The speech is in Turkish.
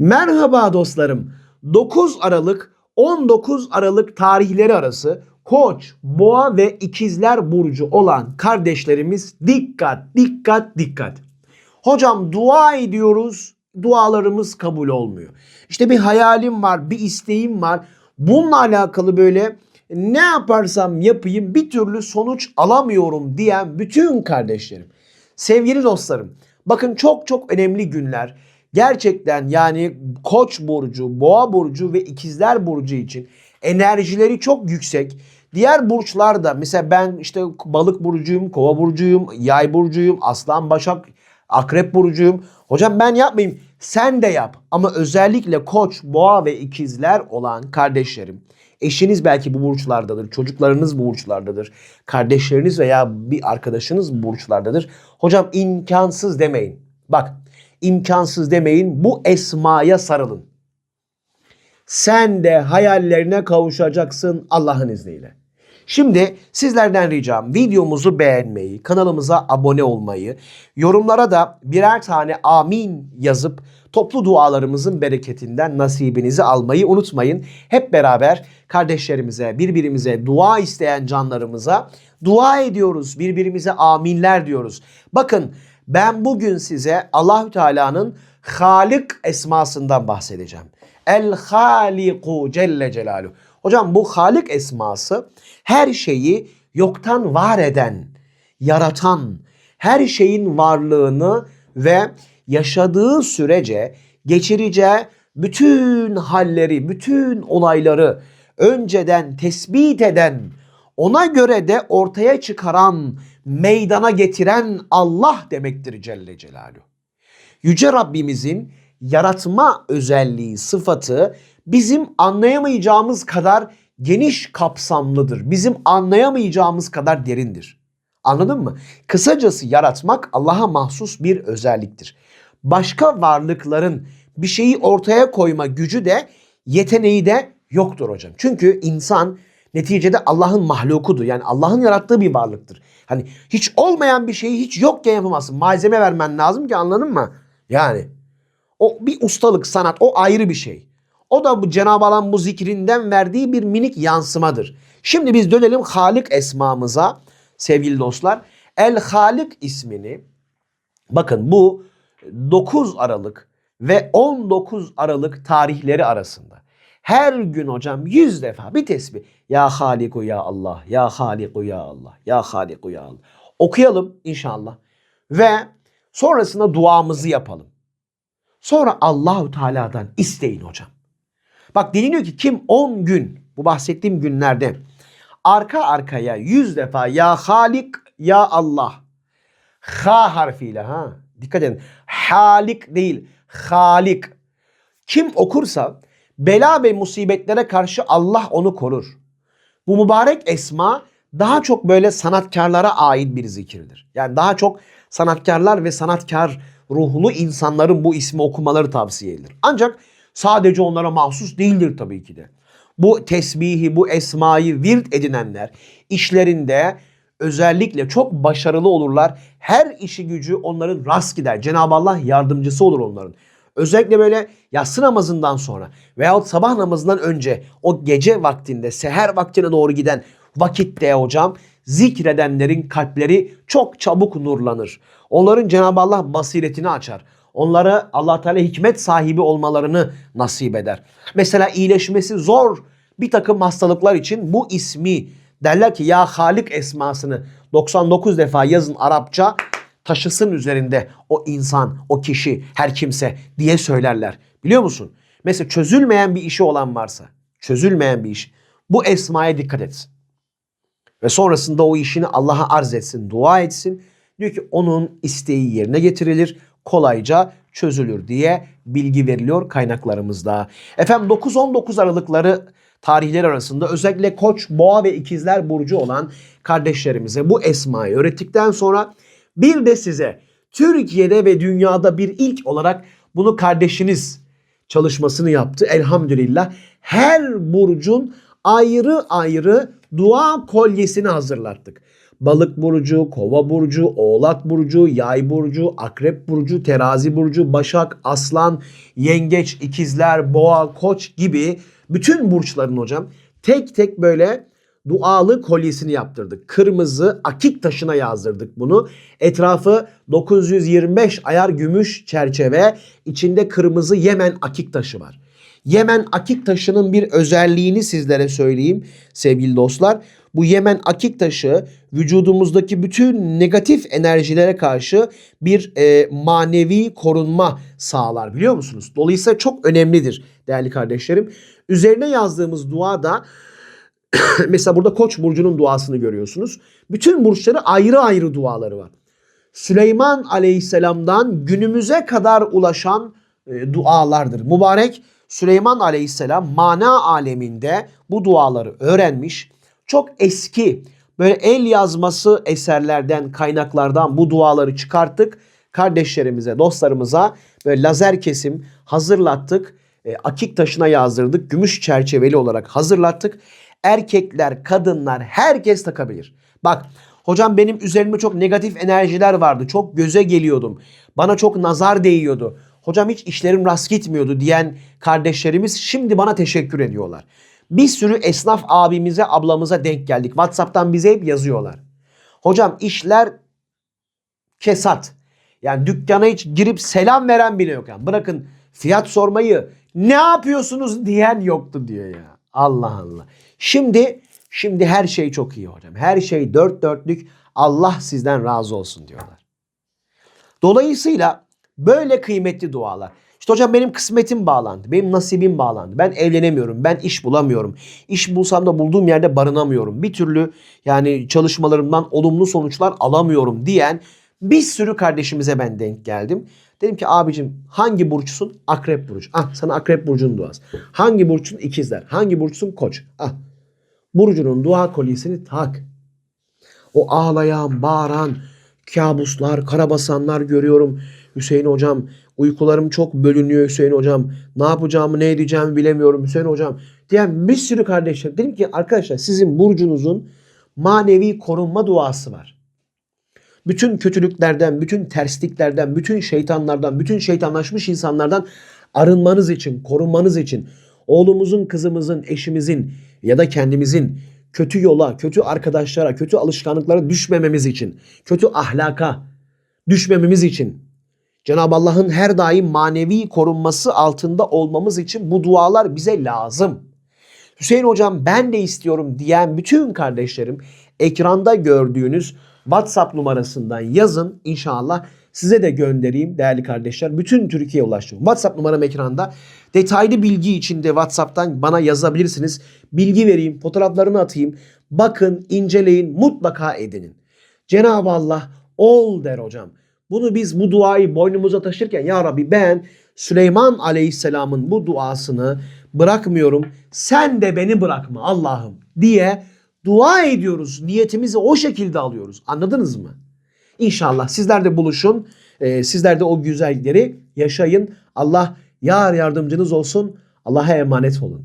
Merhaba dostlarım. 9 Aralık 19 Aralık tarihleri arası Koç, Boğa ve İkizler burcu olan kardeşlerimiz dikkat, dikkat, dikkat. Hocam dua ediyoruz, dualarımız kabul olmuyor. İşte bir hayalim var, bir isteğim var. Bununla alakalı böyle ne yaparsam yapayım bir türlü sonuç alamıyorum diyen bütün kardeşlerim. Sevgili dostlarım, bakın çok çok önemli günler. Gerçekten yani Koç burcu, Boğa burcu ve İkizler burcu için enerjileri çok yüksek. Diğer burçlar da mesela ben işte Balık burcuyum, Kova burcuyum, Yay burcuyum, Aslan Başak, Akrep burcuyum. Hocam ben yapmayayım. Sen de yap. Ama özellikle Koç, Boğa ve İkizler olan kardeşlerim. Eşiniz belki bu burçlardadır, çocuklarınız bu burçlardadır, kardeşleriniz veya bir arkadaşınız bu burçlardadır. Hocam imkansız demeyin. Bak imkansız demeyin. Bu esmaya sarılın. Sen de hayallerine kavuşacaksın Allah'ın izniyle. Şimdi sizlerden ricam videomuzu beğenmeyi, kanalımıza abone olmayı, yorumlara da birer tane amin yazıp toplu dualarımızın bereketinden nasibinizi almayı unutmayın. Hep beraber kardeşlerimize, birbirimize, dua isteyen canlarımıza dua ediyoruz. Birbirimize aminler diyoruz. Bakın ben bugün size Allahü Teala'nın Halik esmasından bahsedeceğim. El Haliku Celle Celaluhu. Hocam bu Halik esması her şeyi yoktan var eden, yaratan, her şeyin varlığını ve yaşadığı sürece geçireceği bütün halleri, bütün olayları önceden tespit eden, ona göre de ortaya çıkaran, meydana getiren Allah demektir Celle Celaluhu. Yüce Rabbimizin yaratma özelliği, sıfatı bizim anlayamayacağımız kadar geniş kapsamlıdır. Bizim anlayamayacağımız kadar derindir. Anladın mı? Kısacası yaratmak Allah'a mahsus bir özelliktir. Başka varlıkların bir şeyi ortaya koyma gücü de yeteneği de yoktur hocam. Çünkü insan neticede Allah'ın mahlukudur. Yani Allah'ın yarattığı bir varlıktır. Hani hiç olmayan bir şeyi hiç yokken yapamazsın. Malzeme vermen lazım ki anladın mı? Yani o bir ustalık, sanat o ayrı bir şey. O da bu Cenab-ı Allah'ın bu zikrinden verdiği bir minik yansımadır. Şimdi biz dönelim Halik esmamıza sevgili dostlar. El Halik ismini bakın bu 9 Aralık ve 19 Aralık tarihleri arasında her gün hocam 100 defa bir tesbih. Ya Haliku ya Allah, ya Haliku ya Allah, ya Haliku ya Allah. Okuyalım inşallah. Ve sonrasında duamızı yapalım. Sonra Allahu Teala'dan isteyin hocam. Bak deniliyor ki kim 10 gün bu bahsettiğim günlerde arka arkaya 100 defa ya Halik ya Allah ha harfiyle ha dikkat edin Halik değil Halik kim okursa bela ve musibetlere karşı Allah onu korur. Bu mübarek esma daha çok böyle sanatkarlara ait bir zikirdir. Yani daha çok sanatkarlar ve sanatkar ruhlu insanların bu ismi okumaları tavsiye edilir. Ancak sadece onlara mahsus değildir tabii ki de. Bu tesbihi, bu esmayı virt edinenler işlerinde özellikle çok başarılı olurlar. Her işi gücü onların rast gider. Cenab-ı Allah yardımcısı olur onların. Özellikle böyle yatsı namazından sonra veyahut sabah namazından önce o gece vaktinde seher vaktine doğru giden vakitte hocam zikredenlerin kalpleri çok çabuk nurlanır. Onların Cenab-ı Allah basiretini açar. Onlara allah Teala hikmet sahibi olmalarını nasip eder. Mesela iyileşmesi zor bir takım hastalıklar için bu ismi derler ki ya Halik esmasını 99 defa yazın Arapça taşısın üzerinde o insan, o kişi, her kimse diye söylerler. Biliyor musun? Mesela çözülmeyen bir işi olan varsa, çözülmeyen bir iş, bu esmaya dikkat etsin. Ve sonrasında o işini Allah'a arz etsin, dua etsin. Diyor ki onun isteği yerine getirilir, kolayca çözülür diye bilgi veriliyor kaynaklarımızda. Efendim 9-19 Aralıkları tarihler arasında özellikle Koç, Boğa ve İkizler Burcu olan kardeşlerimize bu esmayı öğrettikten sonra bir de size Türkiye'de ve dünyada bir ilk olarak bunu kardeşiniz çalışmasını yaptı. Elhamdülillah her burcun ayrı ayrı dua kolyesini hazırlattık. balık burcu, kova burcu, oğlak burcu, yay burcu, akrep burcu, terazi burcu, başak, aslan, yengeç, ikizler, boğa, koç gibi bütün burçların hocam tek tek böyle dualı kolyesini yaptırdık. Kırmızı akik taşına yazdırdık bunu. Etrafı 925 ayar gümüş çerçeve, içinde kırmızı Yemen akik taşı var. Yemen akik taşının bir özelliğini sizlere söyleyeyim sevgili dostlar. Bu Yemen akik taşı vücudumuzdaki bütün negatif enerjilere karşı bir e, manevi korunma sağlar biliyor musunuz? Dolayısıyla çok önemlidir değerli kardeşlerim. Üzerine yazdığımız dua da mesela burada Koç burcunun duasını görüyorsunuz. Bütün burçları ayrı ayrı duaları var. Süleyman Aleyhisselam'dan günümüze kadar ulaşan e, dualardır. Mübarek Süleyman Aleyhisselam mana aleminde bu duaları öğrenmiş. Çok eski böyle el yazması eserlerden, kaynaklardan bu duaları çıkarttık. Kardeşlerimize, dostlarımıza böyle lazer kesim hazırlattık. E, akik taşına yazdırdık. Gümüş çerçeveli olarak hazırlattık. Erkekler, kadınlar herkes takabilir. Bak hocam benim üzerimde çok negatif enerjiler vardı. Çok göze geliyordum. Bana çok nazar değiyordu. Hocam hiç işlerim rast gitmiyordu diyen kardeşlerimiz şimdi bana teşekkür ediyorlar. Bir sürü esnaf abimize, ablamıza denk geldik. WhatsApp'tan bize hep yazıyorlar. Hocam işler kesat. Yani dükkana hiç girip selam veren bile yok. Yani bırakın fiyat sormayı ne yapıyorsunuz diyen yoktu diyor ya. Allah Allah. Şimdi şimdi her şey çok iyi hocam. Her şey dört dörtlük. Allah sizden razı olsun diyorlar. Dolayısıyla böyle kıymetli dualar. İşte hocam benim kısmetim bağlandı. Benim nasibim bağlandı. Ben evlenemiyorum. Ben iş bulamıyorum. İş bulsam da bulduğum yerde barınamıyorum. Bir türlü yani çalışmalarımdan olumlu sonuçlar alamıyorum diyen bir sürü kardeşimize ben denk geldim. Dedim ki abicim hangi burçsun? Akrep burcu. Ah sana akrep burcunun duası. Hangi burçsun? İkizler. Hangi burçsun? Koç. Ah. Burcunun dua kolyesini tak. O ağlayan, bağıran, kabuslar, karabasanlar görüyorum. Hüseyin hocam uykularım çok bölünüyor Hüseyin hocam. Ne yapacağımı ne edeceğimi bilemiyorum Hüseyin hocam. Diyen bir sürü kardeşler. Dedim ki arkadaşlar sizin burcunuzun manevi korunma duası var. Bütün kötülüklerden, bütün tersliklerden, bütün şeytanlardan, bütün şeytanlaşmış insanlardan arınmanız için, korunmanız için oğlumuzun, kızımızın, eşimizin ya da kendimizin kötü yola, kötü arkadaşlara, kötü alışkanlıklara düşmememiz için, kötü ahlaka düşmememiz için Cenab-ı Allah'ın her daim manevi korunması altında olmamız için bu dualar bize lazım. Hüseyin hocam ben de istiyorum diyen bütün kardeşlerim ekranda gördüğünüz WhatsApp numarasından yazın inşallah size de göndereyim değerli kardeşler. Bütün Türkiye'ye ulaştırıyorum. WhatsApp numaram ekranda. Detaylı bilgi için de WhatsApp'tan bana yazabilirsiniz. Bilgi vereyim, fotoğraflarını atayım. Bakın, inceleyin, mutlaka edinin. Cenab-ı Allah ol der hocam. Bunu biz bu duayı boynumuza taşırken ya Rabbi ben Süleyman Aleyhisselam'ın bu duasını bırakmıyorum. Sen de beni bırakma Allah'ım diye dua ediyoruz. Niyetimizi o şekilde alıyoruz. Anladınız mı? İnşallah sizler de buluşun. Ee, sizler de o güzellikleri yaşayın. Allah yar yardımcınız olsun. Allah'a emanet olun.